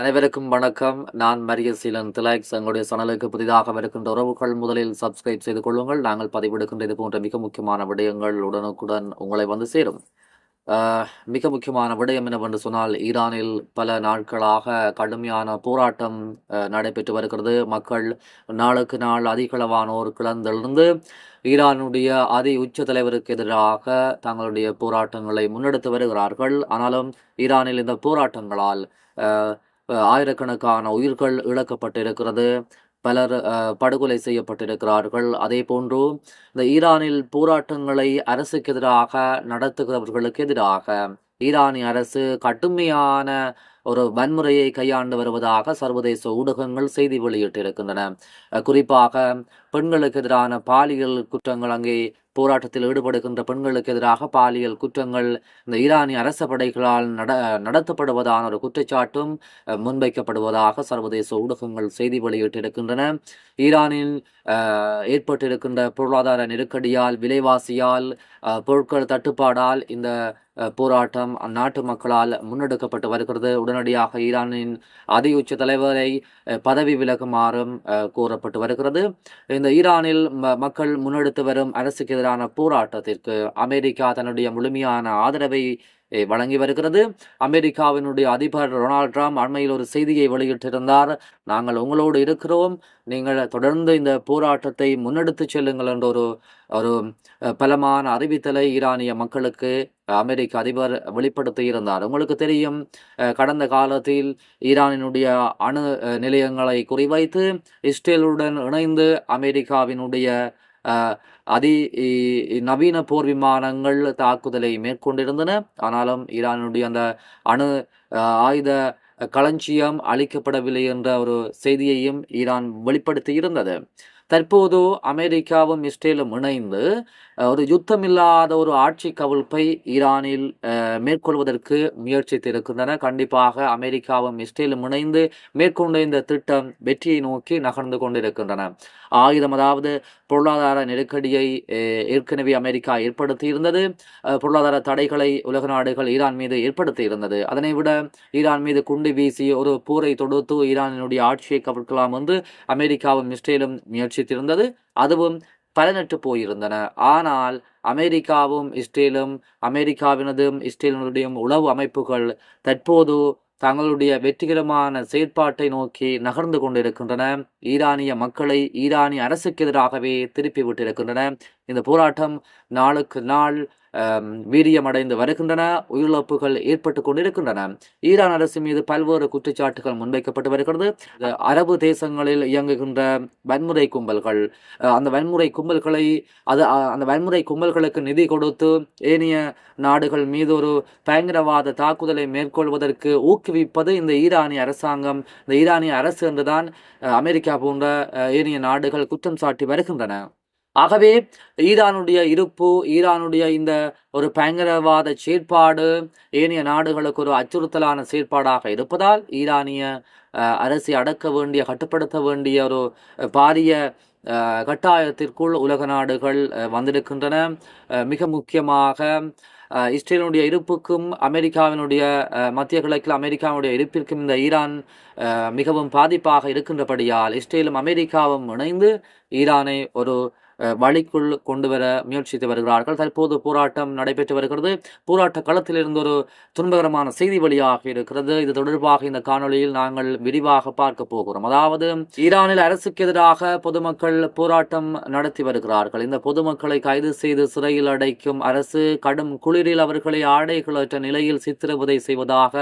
அனைவருக்கும் வணக்கம். நான் மரிய சீலன் திலாக்ஸ். எங்களுடைய சேனலுக்கு புதிதாக இருக்கின்ற உறவுகள் முதலில் சப்ஸ்கிரைப் செய்து கொள்ளுங்கள். நாங்கள் பதிவிடுகின்ற இது போன்ற மிக முக்கியமான விடயங்கள் உடனுக்குடன் உங்களை வந்து சேரும். மிக முக்கியமான விடயம் என்னவென்று சொன்னால் ஈரானில் பல நாட்களாக கடுமையான போராட்டம் நடைபெற்று வருகிறது. மக்கள் நாளுக்கு நாள் அதிகளவானோர் கிளர்ந்தெழுந்து ஈரானுடைய அதி உச்ச தலைவருக்கு எதிராக தங்களுடைய போராட்டங்களை முன்னெடுத்து வருகிறார்கள். ஆனாலும் ஈரானில் இந்த போராட்டங்களால் ஆயிரக்கணக்கான உயிர்கள் இழக்கப்பட்டிருக்கிறது. பலர் படுகொலை செய்யப்பட்டிருக்கிறார்கள். அதே போன்று இந்த ஈரானில் போராட்டங்களை அரசுக்கு எதிராக நடத்துகிறவர்களுக்கு எதிராக ஈரானிய அரசு கடுமையான ஒரு வன்முறையை கையாண்டு வருவதாக சர்வதேச ஊடகங்கள் செய்தி வெளியிட்டிருக்கின்றன. குறிப்பாக பெண்களுக்கு எதிரான பாலியல் குற்றங்கள் அங்கே போராட்டத்தில் ஈடுபடுகின்ற பெண்களுக்கு எதிராக பாலியல் குற்றங்கள் இந்த ஈரானிய அரச படைகளால் நட நடத்தப்படுவதான ஒரு குற்றச்சாட்டும் முன்வைக்கப்படுவதாக சர்வதேச ஊடகங்கள் செய்தி வெளியிட்டிருக்கின்றன. ஈரானில் ஏற்பட்டிருக்கின்ற பொருளாதார நெருக்கடியால் விலைவாசியால் பொருட்கள் தட்டுப்பாடால் இந்த போராட்டம் அந்நாட்டு மக்களால் முன்னெடுக்கப்பட்டு வருகிறது. உடனடியாக ஈரானின் அதி உச்ச தலைவரை பதவி விலகுமாறும் கூறப்பட்டு வருகிறது. இந்த ஈரானில் ம- மக்கள் முன்னெடுத்து வரும் அரசுக்கு எதிரான போராட்டத்திற்கு அமெரிக்கா தன்னுடைய முழுமையான ஆதரவை வழங்கி வருகிறது. அமெரிக்காவினுடைய அதிபர் டொனால்ட் ட்ரம்ப் அண்மையில் ஒரு செய்தியை வெளியிட்டிருந்தார். நாங்கள் உங்களோடு இருக்கிறோம். நீங்கள் தொடர்ந்து இந்த போராட்டத்தை முன்னெடுத்து செல்லுங்கள் என்ற ஒரு ஒரு பலமான அறிவித்தலை ஈரானிய மக்களுக்கு அமெரிக்க அதிபர் வெளிப்படுத்தி இருந்தார் உங்களுக்கு தெரியும் கடந்த காலத்தில் ஈரானினுடைய அணு நிலையங்களை குறிவைத்து இஸ்ரேலுடன் இணைந்து அமெரிக்காவினுடைய அதி நவீன போர் விமானங்கள் தாக்குதலை மேற்கொண்டிருந்தன. ஆனாலும் ஈரானுடைய அந்த அணு ஆயுத களஞ்சியம் அளிக்கப்படவில்லை என்ற ஒரு செய்தியையும் ஈரான் வெளிப்படுத்தி இருந்தது தற்போது அமெரிக்காவும் இஸ்ரேலும் இணைந்து ஒரு யுத்தமில்லாத ஒரு ஆட்சி கவிழ்ப்பை ஈரானில் மேற்கொள்வதற்கு மேற்கொள்வதற்கு முயற்சித்திருக்கின்றன. கண்டிப்பாக அமெரிக்காவும் இஸ்ரேலும் இணைந்து மேற்கொண்ட இந்த திட்டம் வெற்றியை நோக்கி நகர்ந்து கொண்டிருக்கின்றன. ஆயுதம் அதாவது பொருளாதார நெருக்கடியை ஏற்கனவே அமெரிக்கா ஏற்படுத்தி இருந்தது பொருளாதார தடைகளை உலக நாடுகள் ஈரான் மீது ஏற்படுத்தி இருந்தது அதனை விட ஈரான் மீது குண்டு வீசி ஒரு போரை தொடுத்து ஈரானினுடைய ஆட்சியை கவிழ்க்கலாம் என்று அமெரிக்காவும் இஸ்ரேலும் முயற்சித்திருந்தது அதுவும் பலனற்று போயிருந்தன. ஆனால் அமெரிக்காவும் இஸ்ரேலும் அமெரிக்காவினதும் இஸ்ரேலினுடைய உளவு அமைப்புகள் தற்போது தங்களுடைய வெற்றிகரமான செயற்பாட்டை நோக்கி நகர்ந்து கொண்டிருக்கின்றன. ஈரானிய மக்களை ஈரானிய அரசுக்கு எதிராகவே திருப்பி விட்டிருக்கின்றன. இந்த போராட்டம் நாளுக்கு நாள் வீரியமடைந்து வருகின்றன உயிரிழப்புகள் ஏற்பட்டு கொண்டிருக்கின்றன. ஈரான் அரசு மீது பல்வேறு குற்றச்சாட்டுகள் முன்வைக்கப்பட்டு வருகிறது. அரபு தேசங்களில் இயங்குகின்ற வன்முறை கும்பல்கள் அந்த வன்முறை கும்பல்களை அது அந்த வன்முறை கும்பல்களுக்கு நிதி கொடுத்து ஏனைய நாடுகள் மீது ஒரு பயங்கரவாத தாக்குதலை மேற்கொள்வதற்கு ஊக்குவிப்பது இந்த ஈரானிய அரசாங்கம் இந்த ஈரானிய அரசு என்றுதான் அமெரிக்கா போன்ற ஏனைய நாடுகள் குற்றம் சாட்டி வருகின்றன. ஆகவே ஈரானுடைய இருப்பு ஈரானுடைய இந்த ஒரு பயங்கரவாத செயற்பாடு ஏனைய நாடுகளுக்கு ஒரு அச்சுறுத்தலான செயற்பாடாக இருப்பதால் ஈரானிய அரசை அடக்க வேண்டிய கட்டுப்படுத்த வேண்டிய ஒரு பாரிய கட்டாயத்திற்குள் உலக நாடுகள் வந்திருக்கின்றன. மிக முக்கியமாக இஸ்ரேலினுடைய இருப்புக்கும் அமெரிக்காவினுடைய மத்திய கிழக்கில் அமெரிக்காவினுடைய இருப்பிற்கும் இந்த ஈரான் மிகவும் பாதிப்பாக இருக்கின்றபடியால் இஸ்ரேலும் அமெரிக்காவும் இணைந்து ஈரானை ஒரு வழிக்குள் கொண்டு வர முயற்சித்து வருகிறார்கள். தற்போது போராட்டம் நடைபெற்று வருகிறது. போராட்ட களத்திலிருந்து ஒரு துன்பகரமான செய்தி வழியாக இருக்கிறது. இது தொடர்பாக இந்த காணொளியில் நாங்கள் விரிவாக பார்க்க போகிறோம். அதாவது ஈரானில் அரசுக்கு எதிராக பொதுமக்கள் போராட்டம் நடத்தி வருகிறார்கள். இந்த பொதுமக்களை கைது செய்து சிறையில் அடைக்கும் அரசு கடும் குளிரில் அவர்களை ஆடைகளற்ற நிலையில் சித்திரவதை செய்வதாக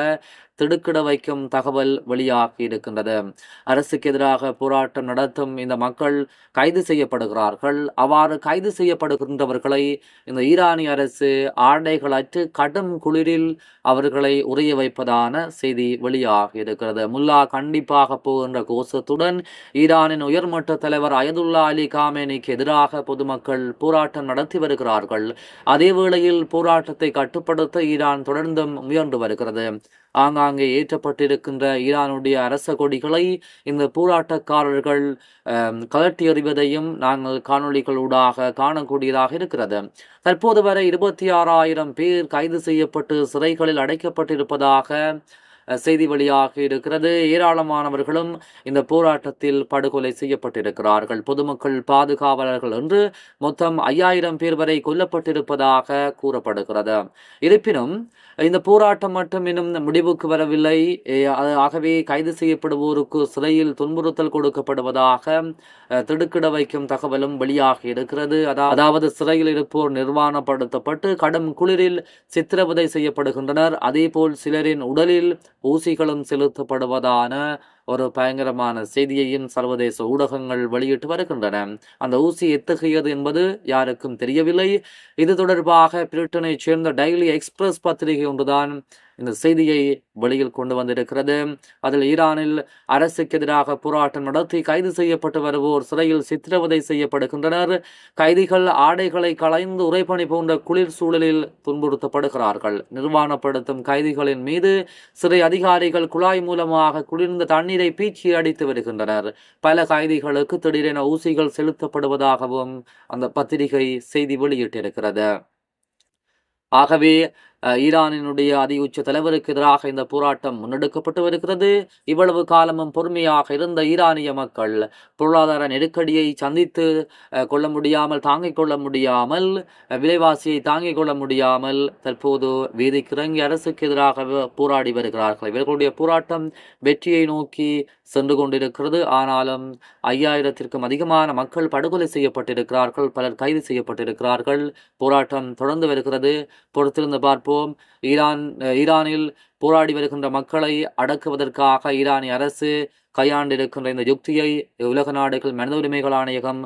திடுக்கிட வைக்கும் தகவல் வெளியாகி இருக்கின்றது. அரசுக்கு எதிராக போராட்டம் நடத்தும் இந்த மக்கள் கைது செய்யப்படுகிறார்கள். அவ்வாறு கைது செய்யப்படுகின்றவர்களை இந்த ஈரானிய அரசு ஆடைகளற்று கடும் குளிரில் அவர்களை உறைய வைப்பதான செய்தி வெளியாகி இருக்கிறது. முல்லா கண்டிப்பாக போகின்ற கோஷத்துடன் ஈரானின் உயர்மட்ட தலைவர் அயதுல்லா அலி காமேனிக்கு எதிராக பொதுமக்கள் போராட்டம் நடத்தி வருகிறார்கள். அதே வேளையில் போராட்டத்தை கட்டுப்படுத்த ஈரான் தொடர்ந்தும் முயன்று வருகிறது. ஆங்காங்கே ஏற்றப்பட்டிருக்கின்ற ஈரானுடைய அரச கொடிகளை இந்த போராட்டக்காரர்கள் கலட்டி கழட்டி எறிவதையும் நாங்கள் காணொளிகளூடாக காணக்கூடியதாக இருக்கிறது. தற்போது வரை இருபத்தி ஆறாயிரம் பேர் கைது செய்யப்பட்டு சிறைகளில் அடைக்கப்பட்டிருப்பதாக செய்தி வெளியாக இருக்கிறது. ஏராளமானவர்களும் இந்த போராட்டத்தில் படுகொலை செய்யப்பட்டிருக்கிறார்கள். பொதுமக்கள் பாதுகாவலர்கள் என்று மொத்தம் ஐயாயிரம் பேர் வரை கொல்லப்பட்டிருப்பதாக கூறப்படுகிறது. இருப்பினும் இந்த போராட்டம் மட்டும் இன்னும் முடிவுக்கு வரவில்லை. ஆகவே கைது செய்யப்படுவோருக்கு சிறையில் துன்புறுத்தல் கொடுக்கப்படுவதாக திடுக்கிட வைக்கும் தகவலும் வெளியாக இருக்கிறது. அதாவது சிறையில் இருப்போர் நிர்வாணப்படுத்தப்பட்டு கடும் குளிரில் சித்திரவதை செய்யப்படுகின்றனர். அதேபோல் சிலரின் உடலில் ஊசிகளும் செலுத்தப்படுவதான ஒரு பயங்கரமான செய்தியையும் சர்வதேச ஊடகங்கள் வெளியிட்டு வருகின்றன. அந்த ஊசி எத்தகையது என்பது யாருக்கும் தெரியவில்லை. இது தொடர்பாக பிரிட்டனைச் சேர்ந்த டெய்லி எக்ஸ்பிரஸ் பத்திரிகை ஒன்றுதான் இந்த செய்தியை வெளியில் கொண்டு வந்திருக்கிறது. அதில் ஈரானில் அரசுக்கு எதிராக போராட்டம் நடத்தி கைது செய்யப்பட்டு வருவோர் சிறையில் சித்திரவதை செய்யப்படுகின்றனர். கைதிகள் ஆடைகளை களைந்து உறைபனி போன்ற குளிர் சூழலில் துன்புறுத்தப்படுகிறார்கள். நிர்வாணப்படுத்தும் கைதிகளின் மீது சிறை அதிகாரிகள் குழாய் மூலமாக குளிர்ந்த தண்ணீர் பீச்சி அடித்து வருகின்றனர் பல கைதிகளுக்கு திடீரென ஊசிகள் செலுத்தப்படுவதாகவும் அந்த பத்திரிகை செய்தி வெளியிட்டிருக்கிறது. ஆகவே ஈரானினுடைய அதி உச்ச தலைவருக்கு எதிராக இந்த போராட்டம் முன்னெடுக்கப்பட்டு வருகிறது இவ்வளவு காலமும் பொறுமையாக இருந்த ஈரானிய மக்கள் பொருளாதார நெருக்கடியை சந்தித்து கொள்ள முடியாமல் தாங்கிக் கொள்ள முடியாமல் விலைவாசியை தாங்கிக் கொள்ள முடியாமல் தற்போது வீதிக்கு இறங்கி அரசுக்கு எதிராக போராடி வருகிறார்கள். இவர்களுடைய போராட்டம் வெற்றியை நோக்கி சென்று கொண்டிருக்கிறது. ஆனாலும் ஐயாயிரத்திற்கும் அதிகமான மக்கள் படுகொலை செய்யப்பட்டிருக்கிறார்கள். பலர் கைது செய்யப்பட்டிருக்கிறார்கள். போராட்டம் தொடர்ந்து வருகிறது. பொறுத்திருந்து பார்ப்போம். ஈரான் ஈரானில் போராடி வருகின்ற மக்களை அடக்குவதற்காக ஈரானிய அரசு கையாண்டிருக்கின்ற இந்த யுக்தியை உலக நாடுகள் மனித உரிமைகள் ஆணையகம்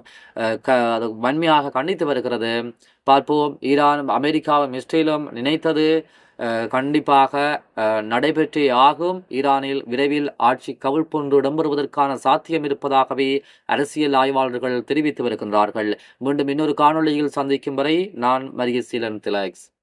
க அது வன்மையாக கண்டித்து வருகிறது. பார்ப்போம். ஈரான் அமெரிக்காவும் இஸ்ரேலும் நினைத்தது கண்டிப்பாக அஹ், நடைபெற்றே ஆகும். ஈரானில் விரைவில் ஆட்சி கவிழ்ப்பொன்று இடம்பெறுவதற்கான சாத்தியம் இருப்பதாகவே அரசியல் ஆய்வாளர்கள் தெரிவித்து வருகின்றார்கள். மீண்டும் இன்னொரு காணொளியில் சந்திக்கும் வரை நான் மரியசீலன் திலாக்ஸ்.